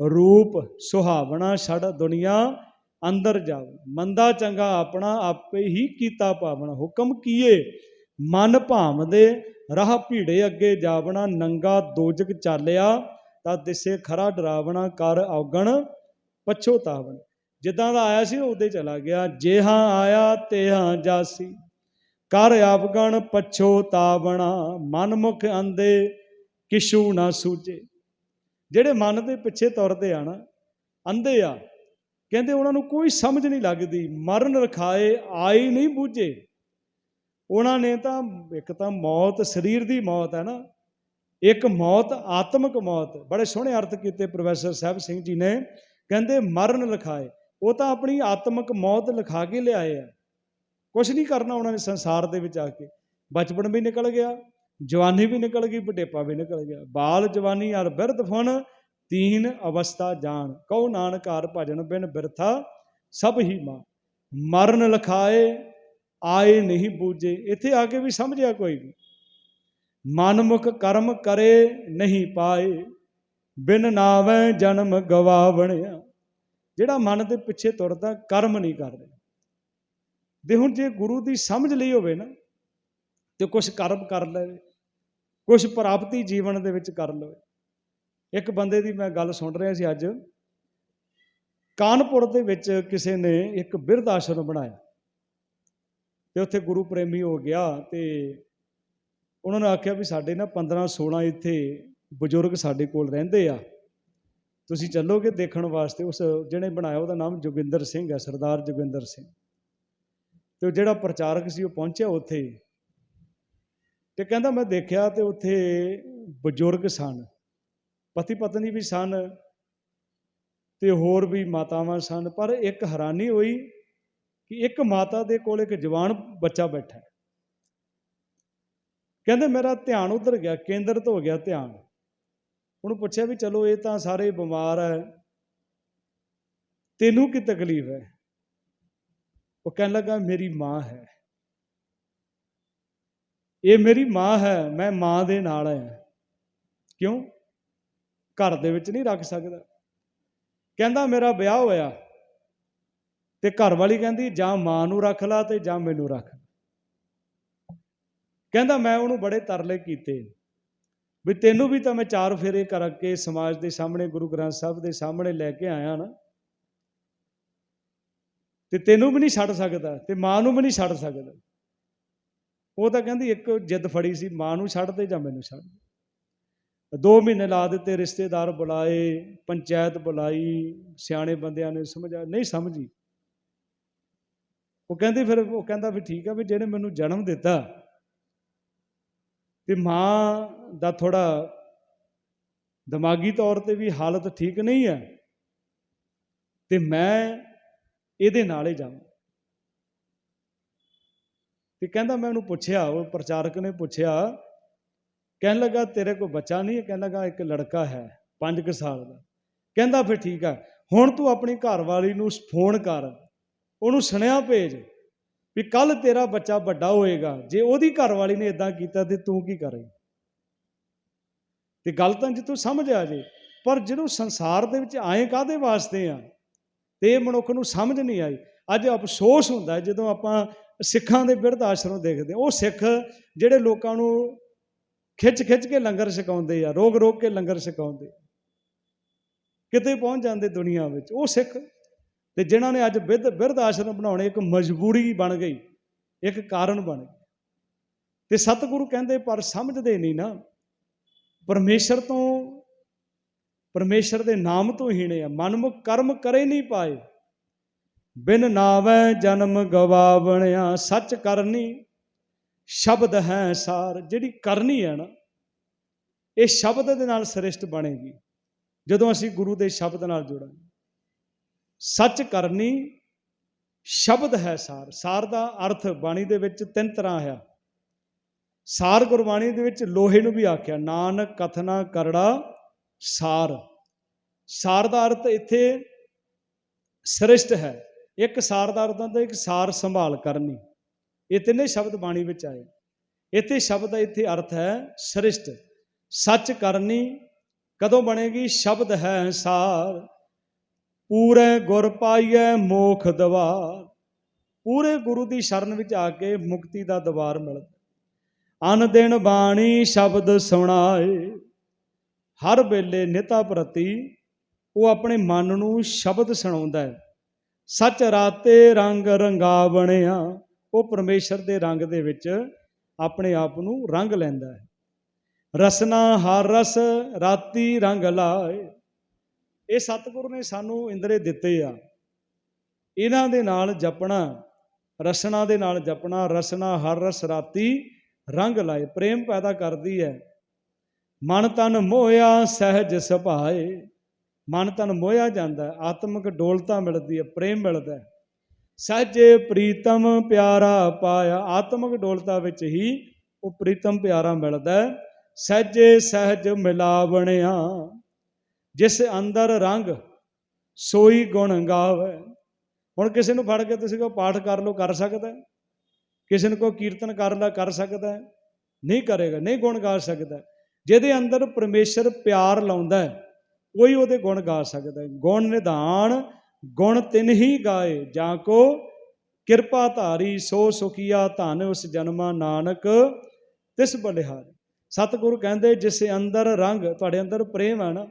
ਰੂਪ ਸੁਹਾਵਣਾ ਛੜ ਦੁਨੀਆ ਅੰਦਰ ਜਾਵ। ਮੰਦਾ ਚੰਗਾ ਆਪਣਾ ਆਪੇ ਹੀ ਕੀਤਾ ਪਾਵਣਾ। ਹੁਕਮ ਕੀਏ, ਮਨ ਭਾਵਦੇ, ਰਾਹ ਭੀੜੇ ਅੱਗੇ ਜਾਵਣਾ, ਨੰਗਾ ਦੋਜਕ ਚਾਲਿਆ, ਤਾਂ ਦਿਸੇ ਖਰਾ ਡਰਾਵਣਾ, ਕਰ ਔਗਣ ਪਛੋਤਾਵਣ ਜਿੱਦਾਂ ਦਾ ਆਇਆ ਸੀ, ਉਹਦੇ ਚਲਾ ਗਿਆ। ਜਿਹਾ ਆਇਆ ਤੇ ਹਾਂ ਜਾਸੀ। ਕਰ ਅਵਗਣ ਪਛੋਤਾਵਣਾ ਮਨਮੁਖ ਅੰਦੇ ਕਿਛੂ ਨਾ ਸੂਝੇ। ਜਿਹੜੇ ਮਨ ਦੇ ਪਿੱਛੇ ਤੁਰਦੇ ਆ ਨਾ, ਅੰਧੇ ਆ, ਕਹਿੰਦੇ ਉਹਨਾਂ ਨੂੰ ਕੋਈ ਸਮਝ ਨਹੀਂ ਲੱਗਦੀ, ਮਰਨ ਰਖਾਏ ਆਈ ਨਹੀਂ ਬੂਝੇ। ਉਹਨਾਂ ਨੇ ਤਾਂ, ਇੱਕ ਤਾਂ ਮੌਤ, ਸਰੀਰ ਦੀ ਮੌਤ ਹੈ ਨਾ, ਇੱਕ ਮੌਤ, ਆਤਮਿਕ ਮੌਤ। ਬੜੇ ਸੋਹਣੇ ਅਰਥ ਕੀਤੇ ਪ੍ਰੋਫੈਸਰ ਸਾਹਿਬ ਸਿੰਘ ਜੀ ਨੇ, ਕਹਿੰਦੇ ਮਰਨ ਲਿਖਾਏ ਉਹ ਤਾਂ ਆਪਣੀ ਆਤਮਿਕ ਮੌਤ ਲਿਖਾ ਕੇ ਲਿਆਏ ਆ। ਕੁਝ ਨਹੀਂ ਕਰਨਾ ਉਹਨਾਂ ਨੇ ਸੰਸਾਰ ਦੇ ਵਿੱਚ ਆ ਕੇ। ਬਚਪਨ ਵੀ ਨਿਕਲ ਗਿਆ ਜਵਾਨੀ ਵੀ ਨਿਕਲ ਗਈ ਬੁਢੇਪਾ ਵੀ ਨਿਕਲ ਗਿਆ। ਬਾਲ ਜਵਾਨੀ ਅਰ ਬਿਰਧ ਫਨ ਤੀਨ ਅਵਸਥਾ ਜਾਣ। ਕਉ ਨਾਨਕ ਹਰ ਭਜਨ ਬਿਨ ਬਿਰਥਾ, ਸਭ ਹੀ ਮਾਂ ਮਰਨ ਲਖਾਏ, ਆਏ ਨਹੀਂ ਬੂਝੇ। ਇੱਥੇ ਆ ਕੇ ਵੀ ਸਮਝਿਆ ਕੋਈ ਨਹੀਂ। ਮਨਮੁਖ ਕਰਮ ਕਰੇ ਨਹੀਂ ਪਾਏ, ਬਿਨ ਨਾਵੇਂ ਜਨਮ ਗਵਾਵਣਿਆ। ਜਿਹੜਾ ਮਨ ਦੇ ਪਿੱਛੇ ਤੁਰਦਾ, ਕਰਮ ਨਹੀਂ ਕਰ ਰਿਹਾ ਦੇ ਹੁਣ ਜੇ ਗੁਰੂ ਦੀ ਸਮਝ ਲਈ ਹੋਵੇ ਨਾ ਤੇ ਕੁਝ ਕਰਮ ਕਰ ਲਵੇ ਕੁਝ ਪ੍ਰਾਪਤੀ ਜੀਵਨ ਦੇ ਵਿੱਚ ਕਰ ਲਵੇ। ਇੱਕ ਬੰਦੇ ਦੀ ਮੈਂ ਗੱਲ ਸੁਣ ਰਿਹਾ ਸੀ ਅੱਜ। ਕਾਨਪੁਰ ਦੇ ਵਿੱਚ ਕਿਸੇ ਨੇ ਇੱਕ ਬਿਰਧ ਆਸ਼ਰਮ ਬਣਾਇਆ। ਤੇ ਉੱਥੇ ਗੁਰੂ ਪ੍ਰੇਮੀ ਹੋ ਗਿਆ ਤੇ ਉਹਨਾਂ ਨੇ ਆਖਿਆ ਵੀ ਸਾਡੇ ਨਾ 15 16 ਇੱਥੇ ਬਜ਼ੁਰਗ ਸਾਡੇ ਕੋਲ ਰਹਿੰਦੇ ਆ। ਤੁਸੀਂ ਚੱਲੋਗੇ ਦੇਖਣ ਵਾਸਤੇ, ਉਸ ਜਿਹਨੇ ਬਣਾਇਆ ਉਹਦਾ ਨਾਮ ਜੋਗਿੰਦਰ ਸਿੰਘ ਹੈ, ਸਰਦਾਰ ਜੋਗਿੰਦਰ ਸਿੰਘ। ਤੇ ਉਹ ਜਿਹੜਾ ਪ੍ਰਚਾਰਕ ਸੀ ਉਹ ਪਹੁੰਚਿਆ ਉੱਥੇ। ਤੇ ਕਹਿੰਦਾ ਮੈਂ ਦੇਖਿਆ ਤੇ ਉੱਥੇ ਬਜ਼ੁਰਗ ਸਨ, ਪਤੀ ਪਤਨੀ ਵੀ ਸਨ ਤੇ ਹੋਰ ਵੀ ਮਾਤਾਵਾਂ ਸਨ, ਪਰ ਇੱਕ ਹੈਰਾਨੀ ਹੋਈ ਕਿ ਇੱਕ ਮਾਤਾ ਦੇ ਕੋਲ ਇੱਕ ਜਵਾਨ ਬੱਚਾ ਬੈਠਾ ਹੈ। ਕਹਿੰਦੇ ਮੇਰਾ ਧਿਆਨ ਉਧਰ ਗਿਆ ਕੇਂਦਰਿਤ ਹੋ ਗਿਆ ਧਿਆਨ। ਉਹਨੂੰ ਪੁੱਛਿਆ ਵੀ ਚਲੋ ਇਹ ਤਾਂ ਸਾਰੇ ਬਿਮਾਰ ਹੈ, ਤੈਨੂੰ ਕੀ ਤਕਲੀਫ ਹੈ? ਉਹ ਕਹਿਣ ਲੱਗਾ ਮੇਰੀ ਮਾਂ ਹੈ। ਇਹ ਮੇਰੀ ਮਾਂ ਹੈ, ਮੈਂ ਮਾਂ ਦੇ ਨਾਲ ਹਾਂ ਕਿਉਂ? ਘਰ ਦੇ ਵਿੱਚ ਨਹੀਂ ਰੱਖ ਸਕਦਾ। ਕਹਿੰਦਾ, ਮੇਰਾ ਵਿਆਹ ਹੋਇਆ। ਤੇ ਘਰ ਵਾਲੀ ਕਹਿੰਦੀ, ਜਾਂ ਮਾਂ ਨੂੰ ਰੱਖ ਲਾ ਤੇ ਜਾਂ ਮੈਨੂੰ ਰੱਖ। ਕਹਿੰਦਾ, ਮੈਂ ਉਹਨੂੰ ਬੜੇ ਤਰਲੇ ਕੀਤੇ। ਵੀ ਤੈਨੂੰ ਵੀ ਤਾਂ ਮੈਂ ਚਾਰ ਫੇਰੇ ਕਰਕੇ ਸਮਾਜ ਦੇ ਸਾਹਮਣੇ, ਗੁਰੂ ਗ੍ਰੰਥ ਸਾਹਿਬ ਦੇ ਸਾਹਮਣੇ ਲੈ ਕੇ ਆਇਆ ਨਾ। ਤੇ ਤੈਨੂੰ ਵੀ ਨਹੀਂ ਛੱਡ ਸਕਦਾ, ਤੇ ਮਾਂ ਨੂੰ ਵੀ ਨਹੀਂ ਛੱਡ ਸਕਦਾ। ਉਹ ਤਾਂ ਕਹਿੰਦੀ ਇੱਕ ਜਿੱਦ ਫੜੀ ਸੀ, ਮਾਂ ਨੂੰ ਛੱਡ ਦੇ ਜਾਂ ਮੈਨੂੰ ਛੱਡ ਦੇ? ਦੋ ਮਹੀਨੇ ਲਾ ਦਿੱਤੇ, ਰਿਸ਼ਤੇਦਾਰ ਬੁਲਾਏ, ਪੰਚਾਇਤ ਬੁਲਾਈ, ਸਿਆਣੇ ਬੰਦਿਆਂ ਨੇ ਸਮਝਾ, ਨਹੀਂ ਸਮਝੀ। ਉਹ ਕਹਿੰਦੀ ਫਿਰ, ਉਹ ਕਹਿੰਦਾ ਵੀ ਠੀਕ ਆ ਵੀ ਜਿਹਨੇ ਮੈਨੂੰ ਜਨਮ ਦਿੱਤਾ ਤੇ ਮਾਂ ਦਾ ਥੋੜਾ ਦਿਮਾਗੀ ਤੌਰ ਤੇ ਵੀ ਹਾਲਤ ਠੀਕ ਨਹੀਂ ਹੈ ਤੇ ਮੈਂ ਇਹਦੇ ਨਾਲ ਹੀ ਜਾਵਾਂ। ਤੇ ਕਹਿੰਦਾ ਮੈਂ ਉਹਨੂੰ ਪੁੱਛਿਆ, ਉਹ ਪ੍ਰਚਾਰਕ ਨੇ ਪੁੱਛਿਆ, ਕਹਿਣ ਲੱਗਾ ਤੇਰੇ ਕੋਲ ਬੱਚਾ ਨਹੀਂ ਹੈ, ਕਹਿਣ ਲੱਗਾ ਇੱਕ ਲੜਕਾ ਹੈ 5 ਸਾਲ ਦਾ। ਕਹਿੰਦਾ ਫਿਰ ਠੀਕ ਆ, ਹੁਣ ਤੂੰ ਆਪਣੀ ਘਰ ਵਾਲੀ ਨੂੰ ਫੋਨ ਕਰ, ਉਹਨੂੰ ਸੁਨੇਹਾ ਭੇਜ ਵੀ ਕੱਲ ਤੇਰਾ ਬੱਚਾ ਵੱਡਾ ਹੋਏਗਾ, ਜੇ ਉਹਦੀ ਘਰ ਵਾਲੀ ਨੇ ਇਦਾਂ ਕੀਤਾ ਤੇ ਤੂੰ ਕੀ ਕਰੇਂ? ਤੇ ਗੱਲ ਤਾਂ ਜਿੱਥੋਂ ਸਮਝ ਆ ਜੇ, ਪਰ ਜਦੋਂ ਸੰਸਾਰ ਦੇ ਵਿੱਚ ਆਏ ਕਾਦੇ ਵਾਸਤੇ ਆ? ਤੇ ਮਨੁੱਖ ਨੂੰ ਸਮਝ ਨਹੀਂ ਆਈ। ਅੱਜ ਅਫਸੋਸ ਹੁੰਦਾ ਜਦੋਂ ਆਪਾਂ ਸਿੱਖਾਂ ਦੇ ਬਿਰਧ ਆਸ਼ਰਮ ਦੇਖਦੇ ਉਹ ਸਿੱਖ ਜਿਹੜੇ ਲੋਕਾਂ ਨੂੰ ਖਿੱਚ ਖਿੱਚ ਕੇ ਲੰਗਰ ਛਕਾਉਂਦੇ ਆ, ਰੋਗ ਰੋਗ ਕੇ ਲੰਗਰ ਛਕਾਉਂਦੇ ਕਿਤੇ ਪਹੁੰਚ ਜਾਂਦੇ ਦੁਨੀਆ ਵਿੱਚ, ਉਹ ਸਿੱਖ ਤੇ ਜਿਨ੍ਹਾਂ ਨੇ ਅੱਜ ਬਿਰਧ ਬਿਰਧ ਆਸ਼ਰਮ ਬਣਾਉਣੇ, ਇੱਕ ਮਜਬੂਰੀ ਬਣ ਗਈ, ਇੱਕ ਕਾਰਨ ਬਣ ਗਈ। ਤੇ ਸਤਿਗੁਰੂ ਕਹਿੰਦੇ, ਪਰ ਸਮਝਦੇ ਨਹੀਂ ਨਾ। ਪਰਮੇਸ਼ਰ ਤੋਂ, ਪਰਮੇਸ਼ਰ ਦੇ ਨਾਮ ਤੋਂ ਹੀਣੇ ਆ। ਮਨਮੁਖ ਕਰਮ ਕਰੇ ਨਹੀਂ ਪਾਏ। ਬਿਨ ਨਾਵੈ ਜਨਮ ਗਵਾਵਣਿਆ, ਸੱਚ ਕਰਨੀ ਸ਼ਬਦ ਹੈ ਸਾਰ। ਜਿਹੜੀ ਕਰਨੀ ਹੈ ਨਾ, ਇਹ ਸ਼ਬਦ ਦੇ ਨਾਲ ਸ੍ਰਿਸ਼ਟ ਬਣੇਗੀ, ਜਦੋਂ ਅਸੀਂ ਗੁਰੂ ਦੇ ਸ਼ਬਦ ਨਾਲ ਜੁੜਾਂਗੇ। ਸੱਚ ਕਰਨੀ ਸ਼ਬਦ ਹੈ ਸਾਰ। ਸਾਰ ਦਾ ਅਰਥ ਬਾਣੀ ਦੇ ਵਿੱਚ ਤਿੰਨ ਤਰ੍ਹਾਂ ਹੈ। ਸਾਰ ਗੁਰਬਾਣੀ ਦੇ ਵਿੱਚ ਲੋਹੇ ਨੂੰ ਵੀ ਆਖਿਆ, ਨਾਨਕ, ਕਥਨਾ, ਕਰੜਾ, ਸਾਰ। ਸਾਰ ਦਾ ਅਰਥ ਇੱਥੇ ਸ੍ਰਿਸ਼ਟ ਹੈ। ਇੱਕ ਸਾਰ ਦਾ ਅਰਥ ਹੁੰਦਾ, ਇੱਕ ਸਾਰ ਸੰਭਾਲ ਕਰਨੀ। ਇਹ ਤਿੰਨੇ ਸ਼ਬਦ ਬਾਣੀ ਵਿੱਚ ਆਏ। ਇੱਥੇ ਸ਼ਬਦ ਦਾ ਇੱਥੇ ਅਰਥ ਹੈ ਸ੍ਰਿਸ਼ਟ। ਸੱਚ ਕਰਨੀ ਕਦੋਂ ਬਣੇਗੀ? ਸ਼ਬਦ ਹੈ ਸਾਰ। ਪੂਰੇ ਗੁਰ ਪਾਈਐ ਮੋਖ ਦਵਾਰ। ਪੂਰੇ ਗੁਰੂ ਦੀ ਸ਼ਰਨ ਵਿੱਚ ਆ ਕੇ ਮੁਕਤੀ ਦਾ ਦਵਾਰ ਮਿਲਦਾ। ਅਨ ਦਿਨ ਬਾਣੀ ਸ਼ਬਦ ਸੁਣਾਏ। ਹਰ ਵੇਲੇ ਨਿਤਾ ਪ੍ਰਤੀ ਉਹ ਆਪਣੇ ਮਨ ਨੂੰ ਸ਼ਬਦ ਸੁਣਾਉਂਦਾ ਹੈ। ਸੱਚ ਰਾਤੇ ਰੰਗ ਰੰਗਾ ਬਣਿਆ ਉਹ ਪਰਮੇਸ਼ਰ ਦੇ ਰੰਗ ਦੇ ਵਿੱਚ ਆਪਣੇ ਆਪ ਨੂੰ ਰੰਗ ਲੈਂਦਾ ਹੈ। ਰਸਨਾ ਹਰ ਰਸ, ਰਾਤੀ ਰੰਗ ਲਾਏ। ਇਹ ਸਤਿਗੁਰੂ ਨੇ ਸਾਨੂੰ ਇੰਦਰੇ ਦਿੱਤੇ ਆ। ਇਹਨਾਂ ਦੇ ਨਾਲ ਜਪਣਾ, ਰਸਨਾ ਦੇ ਨਾਲ ਜਪਣਾ, ਰਸਨਾ ਹਰ ਰਸ, ਰਾਤੀ ਰੰਗ ਲਾਏ। ਪ੍ਰੇਮ ਪੈਦਾ ਕਰਦੀ ਹੈ। ਮਨ ਤਨ ਮੋਇਆ ਸਹਿਜ ਸੁਭਾਏ। ਮਨ ਤਨ ਮੋਇਆ ਜਾਂਦਾ ਹੈ, ਆਤਮਿਕ ਡੋਲਤਾ ਮਿਲਦੀ ਹੈ ਪ੍ਰੇਮ ਮਿਲਦਾ ਹੈ। ਪ੍ਰੀਤਮ ਪਿਆਰਾ ਪਾਇਆ ਆਤਮਿਕ ਡੋਲਤਾ ਵਿੱਚ ਹੀ ਉਹ ਪ੍ਰੀਤਮ ਪਿਆਰਾ ਮਿਲਦਾ ਹੈ। ਸਹਜੇ ਸਹਿਜ ਮਿਲਾਵਣਿਆ ਜਿਸ ਅੰਦਰ ਰੰਗ ਸੋਈ ਗੁਣ ਗਾਵੇ। ਹੁਣ ਕਿਸੇ ਨੂੰ ਫੜ ਕੇ ਤੁਸੀਂ ਕੋ ਪਾਠ ਕਰ ਲੋ ਕਰ ਸਕਦਾ ਕਿਸੇ ਨੂੰ ਕੋ ਕੀਰਤਨ ਕਰ ਲੈ ਕਰ ਸਕਦਾ ਨਹੀਂ ਕਰੇਗਾ ਨਹੀਂ ਗੁਣ ਗਾ ਸਕਦਾ ਜਿਹਦੇ ਅੰਦਰ ਪਰਮੇਸ਼ਰ ਪਿਆਰ ਲਾਉਂਦਾ ਹੈ ਕੋਈ ਉਹਦੇ ਗੁਣ ਗਾ ਸਕਦਾ ਗੁਣ ਨਿਧਾਨ, ਗੁਣ ਤਿਨ ਹੀ ਗਾਏ, ਜਾਂ ਕੋ ਕਿਰਪਾ ਧਾਰੀ, ਸੋ ਸੁਖੀਆ ਧਨ ਉਸ ਜਨਮਾ ਨਾਨਕ, ਤਿਸ ਬਲਿਹਾਰ। ਸਤਿਗੁਰੂ ਕਹਿੰਦੇ, ਜਿਸ ਅੰਦਰ ਰੰਗ, ਤੁਹਾਡੇ ਅੰਦਰ ਪ੍ਰੇਮ ਹੈ ਨਾ,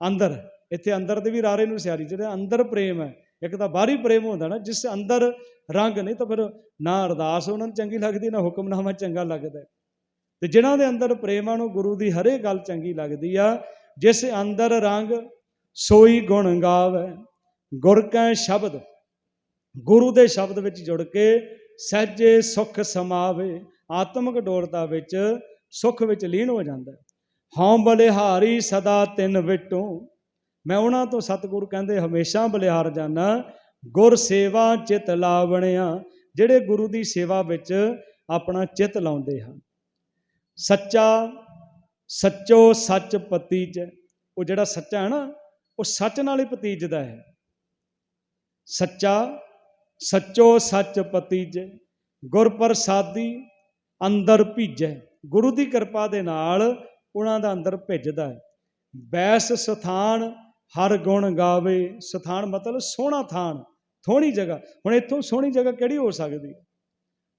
ਅੰਦਰ, ਇੱਥੇ ਅੰਦਰ ਦੇ ਵੀ ਰਾਰੇ ਨੂੰ ਸਿਆਰੀ, ਜਿਹੜਾ ਅੰਦਰ ਪ੍ਰੇਮ ਹੈ, ਇੱਕ ਤਾਂ ਬਾਹਰੀ ਪ੍ਰੇਮ ਹੁੰਦਾ ਨਾ, ਜਿਸ ਅੰਦਰ ਰੰਗ ਨਹੀਂ, ਤਾਂ ਫਿਰ ਨਾ ਅਰਦਾਸ ਉਹਨਾਂ ਨੂੰ ਚੰਗੀ ਲੱਗਦੀ, ਨਾ ਹੁਕਮਨਾਮਾ ਚੰਗਾ ਲੱਗਦਾ ਤੇ ਜਿਨ੍ਹਾਂ ਦੇ ਅੰਦਰ ਪ੍ਰੇਮਾਂ ਨੂੰ ਗੁਰੂ ਦੀ ਹਰੇ ਗੱਲ ਚੰਗੀ ਲੱਗਦੀ ਆ ਜਿਸ ਅੰਦਰ ਰੰਗ, ਸੋਈ ਗੁਣ ਗਾਵੇ। ਗੁਰ ਕੈ ਸ਼ਬਦ, ਗੁਰੂ ਦੇ ਸ਼ਬਦ ਵਿੱਚ ਜੁੜ ਕੇ ਸਹਿਜੇ ਸੁਖ ਸਮਾਵੇ। ਆਤਮਿਕ ਡੋਲਤਾ ਵਿੱਚ ਸੁਖ ਵਿੱਚ ਲੀਨ ਹੋ ਜਾਂਦਾ ਹੈ। ਹਉ ਬਲਿਹਾਰੀ ਸਦਾ ਤਿੰਨ ਵਿਟੋ। ਮੈਂ ਉਹਨਾਂ ਤੋਂ ਸਤਿਗੁਰੂ ਕਹਿੰਦੇ, ਹਮੇਸ਼ਾ ਬਲਿਹਾਰ ਜਾਣਾ ਗੁਰ ਸੇਵਾ ਚਿਤ ਲਾਵਣਿਆ, ਜਿਹੜੇ ਗੁਰੂ ਦੀ ਸੇਵਾ ਵਿੱਚ ਆਪਣਾ ਚਿਤ ਲਾਉਂਦੇ ਹਨ। ਸੱਚਾ ਸੱਚੋ ਸੱਚ ਪਤੀਜ, ਉਹ ਜਿਹੜਾ ਸੱਚਾ ਹੈ ਨਾ, ਉਹ ਸੱਚ ਨਾਲ ਹੀ ਪਤੀਜਦਾ ਹੈ। ਸੱਚਾ, ਸੱਚੋ ਸੱਚ ਪਤੀਜ, ਗੁਰ ਪ੍ਰਸਾਦੀ ਅੰਦਰ ਭੀਜੈ। ਗੁਰੂ ਦੀ ਕਿਰਪਾ ਦੇ ਨਾਲ ਉਹਨਾਂ ਦਾ ਅੰਦਰ ਭਿੱਜਦਾ ਹੈ। ਬੈਸ ਸਥਾਨ, ਹਰ ਗੁਣ ਗਾਵੇ। ਸਥਾਨ ਮਤਲਬ ਸੋਹਣਾ ਥਾਨ ਥੋੜੀ ਜਗ੍ਹਾ। ਹੁਣ ਇੱਥੋਂ ਸੋਹਣੀ ਜਗ੍ਹਾ ਕਿਹੜੀ ਹੋ ਸਕਦੀ?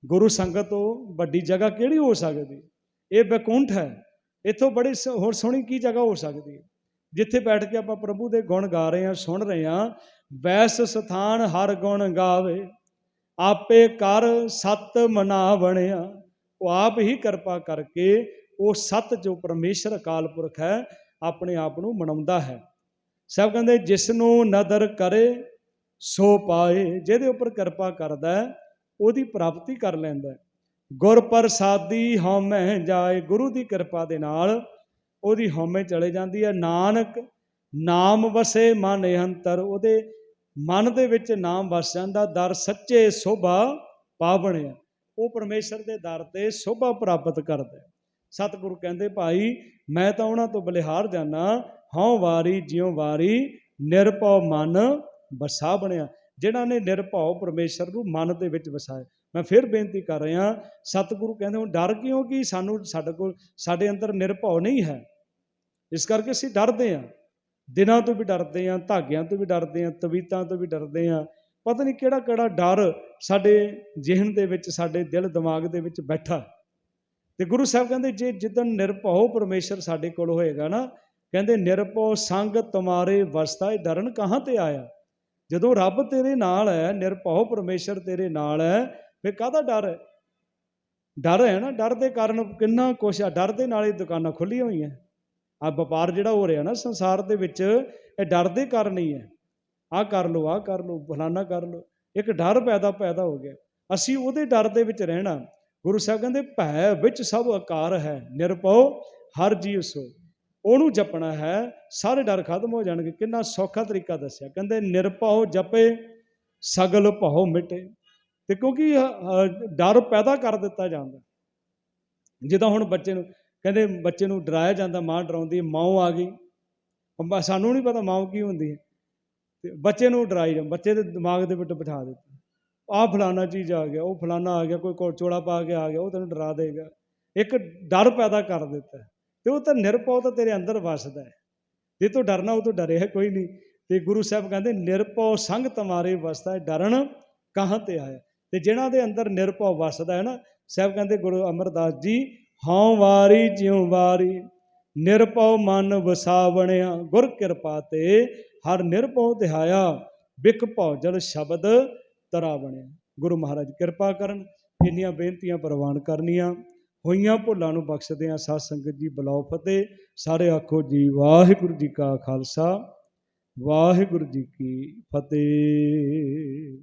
ਗੁਰੂ ਸੰਗਤ ਤੋਂ ਵੱਡੀ ਜਗ੍ਹਾ ਕਿਹੜੀ ਹੋ ਸਕਦੀ? ਇਹ ਬੈਕੁੰਠ ਹੈ। ਇੱਥੋਂ ਬੜੀ ਸ- ਹੋਰ ਸੋਹਣੀ ਕੀ ਜਗ੍ਹਾ ਹੋ ਸਕਦੀ ਹੈ? ਜਿੱਥੇ ਬੈਠ ਕੇ ਆਪਾਂ ਪ੍ਰਭੂ ਦੇ ਗੁਣ ਗਾ ਰਹੇ ਹਾਂ, ਸੁਣ ਰਹੇ ਹਾਂ, ਵੈਸ ਸਥਾਨ ਹਰ ਗੁਣ ਗਾਵੇ, ਆਪੇ ਕਰ ਸਤ ਮਨਾ ਬਣਿਆ ਉਹ ਆਪ ਹੀ ਕਿਰਪਾ ਕਰਕੇ ਉਹ ਸਤ ਜੋ ਪਰਮੇਸ਼ਰ ਅਕਾਲ ਪੁਰਖ ਹੈ, ਆਪਣੇ ਆਪ ਨੂੰ ਮਨਾਉਂਦਾ ਹੈ। ਸਭ ਕਹਿੰਦੇ ਜਿਸ ਨੂੰ ਨਦਰ ਕਰੇ, ਸੋ ਪਾਏ, ਜਿਹਦੇ ਉੱਪਰ ਕਿਰਪਾ ਕਰਦਾ ਉਹਦੀ ਪ੍ਰਾਪਤੀ ਕਰ ਲੈਂਦਾ ਗੁਰ ਪ੍ਰਸਾਦੀ ਹਉਮੈ ਜਾਏ, ਗੁਰੂ ਦੀ ਕਿਰਪਾ ਦੇ ਨਾਲ ਉਹਦੀ ਹਉਮੈ ਚਲੇ ਜਾਂਦੀ ਹੈ। ਨਾਨਕ ਨਾਮ ਵਸੇ ਮਨ ਅੰਤਰ ਉਹਦੇ ਮਨ ਦੇ ਵਿੱਚ ਨਾਮ ਵਸ ਜਾਂਦਾ। ਦਰ ਸੱਚੇ ਸੋਭਾ ਪਾਵਣਿਆ ਉਹ ਪਰਮੇਸ਼ਰ ਦੇ ਦਰ ਤੇ ਸੋਭਾ ਪ੍ਰਾਪਤ ਕਰਦਾ ਸਤਿਗੁਰੂ ਕਹਿੰਦੇ, ਭਾਈ, ਮੈਂ ਤਾਂ ਉਹਨਾਂ ਤੋਂ ਬਲਿਹਾਰ ਜਾਣਾ ਹਉ ਵਾਰੀ, ਜਿਉ ਵਾਰੀ ਨਿਰਭਉ ਮਨ ਵਸਾ ਬਣਿਆ। ਜਿਨ੍ਹਾਂ ਨੇ ਨਿਰਭਉ ਪਰਮੇਸ਼ਰ ਨੂੰ ਮਨ ਦੇ ਵਿੱਚ ਵਸਾਇਆ। ਮੈਂ ਫਿਰ ਬੇਨਤੀ ਕਰ ਰਿਹਾ, ਸਤਿਗੁਰੂ ਕਹਿੰਦੇ ਹੁਣ ਡਰ ਕਿਉਂ ਕਿ ਸਾਨੂੰ ਸਾਡੇ ਕੋਲ, ਸਾਡੇ ਅੰਦਰ ਨਿਰਭਉ ਨਹੀਂ ਹੈ। ਇਸ ਕਰਕੇ ਅਸੀਂ ਡਰਦੇ ਹਾਂ। ਦਿਨਾਂ ਤੋਂ ਵੀ ਡਰਦੇ ਹਾਂ, ਧਾਗਿਆਂ ਤੋਂ ਵੀ ਡਰਦੇ ਹਾਂ, ਤਵੀਤਾਂ ਤੋਂ ਵੀ ਡਰਦੇ ਹਾਂ। ਪਤਾ ਨਹੀਂ ਕਿਹੜਾ ਕਿਹੜਾ ਡਰ ਸਾਡੇ ਜ਼ਿਹਨ ਦੇ ਵਿੱਚ, ਸਾਡੇ ਦਿਲ ਦਿਮਾਗ ਦੇ ਵਿੱਚ ਬੈਠਾ ਤੇ ਗੁਰੂ ਸਾਹਿਬ ਕਹਿੰਦੇ, ਜੇ ਜਿੱਦਣ ਨਿਰਭਉ ਪਰਮੇਸ਼ਰ ਸਾਡੇ ਕੋਲ ਹੋਏਗਾ ਨਾ, ਕਹਿੰਦੇ ਨਿਰਭਉ ਸੰਗ ਤੁਮਾਰੇ ਵਸਤਾ ਇਹ ਡਰਨ ਕਹਾਂ ਤੇ ਆਇਆ? ਜਦੋਂ ਰੱਬ ਤੇਰੇ ਨਾਲ ਹੈ, ਨਿਰਭਉ ਪਰਮੇਸ਼ਰ ਤੇਰੇ ਨਾਲ ਹੈ ਫਿਰ ਕਾਹਦਾ ਡਰ ਹੈ? ਡਰ ਹੈ ਨਾ, ਡਰ ਦੇ ਕਾਰਨ ਕਿੰਨਾ ਕੁਛ ਆ, ਡਰ ਦੇ ਨਾਲ ਹੀ ਦੁਕਾਨਾਂ ਖੁੱਲੀਆਂ ਹੋਈਆਂ। ਆ ਵਪਾਰ ਜਿਹੜਾ ਹੋ ਰਿਹਾ ਨਾ ਸੰਸਾਰ ਦੇ ਵਿੱਚ, ਇਹ ਡਰ ਦੇ ਕਾਰਨ ਹੀ ਹੈ। ਆਹ ਕਰ ਲਓ, ਆਹ ਕਰ ਲਓ, ਫਲਾਨਾ ਕਰ ਲਓ, ਇੱਕ ਡਰ ਪੈਦਾ ਪੈਦਾ ਹੋ ਗਿਆ। ਅਸੀਂ ਉਹਦੇ ਡਰ ਦੇ ਵਿੱਚ ਰਹਿਣਾ। ਗੁਰੂ ਸਾਹਿਬ ਕਹਿੰਦੇ, ਭੈ ਵਿੱਚ ਸਭ ਆਕਾਰ ਹੈ, ਨਿਰਭਉ ਹਰ ਜੀਵ ਸੋ। ਉਹਨੂੰ ਜਪਣਾ ਹੈ, ਸਾਰੇ ਡਰ ਖਤਮ ਹੋ ਜਾਣਗੇ। ਕਿੰਨਾ ਸੌਖਾ ਤਰੀਕਾ ਦੱਸਿਆ। ਕਹਿੰਦੇ, ਨਿਰਭਉ ਜਪੇ, ਸਗਲ ਭਉ ਮਿਟੇ। ਤੇ ਕਿਉਂਕਿ ਡਰ ਪੈਦਾ ਕਰ ਦਿੱਤਾ ਜਾਂਦਾ। ਜਿੱਦਾਂ ਹੁਣ ਬੱਚੇ ਨੂੰ ਕਹਿੰਦੇ ਬੱਚੇ ਨੂੰ ਡਰਾਇਆ ਜਾਂਦਾ ਮਾਂ ਡਰਾਉਂਦੀ ਹੈ, ਮਾਂ ਆ ਗਈ। ਸਾਨੂੰ ਨਹੀਂ ਪਤਾ ਮਾਂ ਕੀ ਹੁੰਦੀ ਹੈ। ਤੇ ਬੱਚੇ ਨੂੰ ਡਰਾਈ ਜਾਂ ਬੱਚੇ ਦੇ ਦਿਮਾਗ ਦੇ ਵਿੱਚ ਬਿਠਾ ਦਿੱਤਾ। ਆਹ ਫਲਾਨਾ ਚੀਜ਼ ਆ ਗਿਆ ਉਹ ਫਲਾਨਾ ਆ ਗਿਆ ਕੋਈ ਕੋ ਚੋਲਾ ਪਾ ਕੇ ਆ ਗਿਆ ਉਹ ਤੈਨੂੰ ਡਰਾ ਦੇਗਾ। ਇੱਕ ਡਰ ਪੈਦਾ ਕਰ ਦਿੱਤਾ। ਤੇ ਉਹ ਤਾਂ ਨਿਰਭਉ ਤਾਂ ਤੇਰੇ ਅੰਦਰ ਵਸਦਾ ਹੈ। ਜੇ ਤੂੰ ਡਰਨਾ ਉਹ ਤੋਂ ਡਰੇ ਹੈ ਕੋਈ ਨਹੀਂ ਤੇ ਗੁਰੂ ਸਾਹਿਬ ਕਹਿੰਦੇ ਨਿਰਭਉ ਸੰਗ ਤੁਮਾਰੇ ਵਸਦਾ ਹੈ ਡਰਨ ਕਹਾਂ ਤੇ ਆਇਆ? ਤੇ ਜਿਨ੍ਹਾਂ ਦੇ ਅੰਦਰ ਨਿਰਭਉ ਵਸਦਾ ਹੈ ਨਾ, ਸਾਹਿਬ ਕਹਿੰਦੇ ਗੁਰੂ ਅਮਰਦਾਸ ਜੀ, ਹਉ ਵਾਰੀ ਜਿਉ ਵਾਰੀ, ਨਿਰਭਉ ਮਨ ਵਸਾਵਣਿਆ, ਗੁਰ ਕਿਰਪਾ ਤੇ ਹਰ ਨਿਰਭਉ ਧਿਆਇਆ ਬਿਕ ਭੌਜਲ ਸ਼ਬਦ ਤਰਾ ਬਣਿਆ ਗੁਰੂ ਮਹਾਰਾਜ ਕਿਰਪਾ ਕਰਨ, ਇੰਨੀਆਂ ਬੇਨਤੀਆਂ ਪ੍ਰਵਾਨ ਕਰਨੀਆਂ, ਹੋਈਆਂ ਭੁੱਲਾਂ ਨੂੰ ਬਖਸ਼ਦੇ ਆ ਸਾਧ ਸੰਗਤ ਜੀ ਬਲਾਉ ਫਤਿਹ। ਸਾਰੇ ਆਖੋ ਜੀ, ਵਾਹਿਗੁਰੂ ਜੀ ਕਾ ਖਾਲਸਾ, ਵਾਹਿਗੁਰੂ ਜੀ ਕੀ ਫਤਿਹ।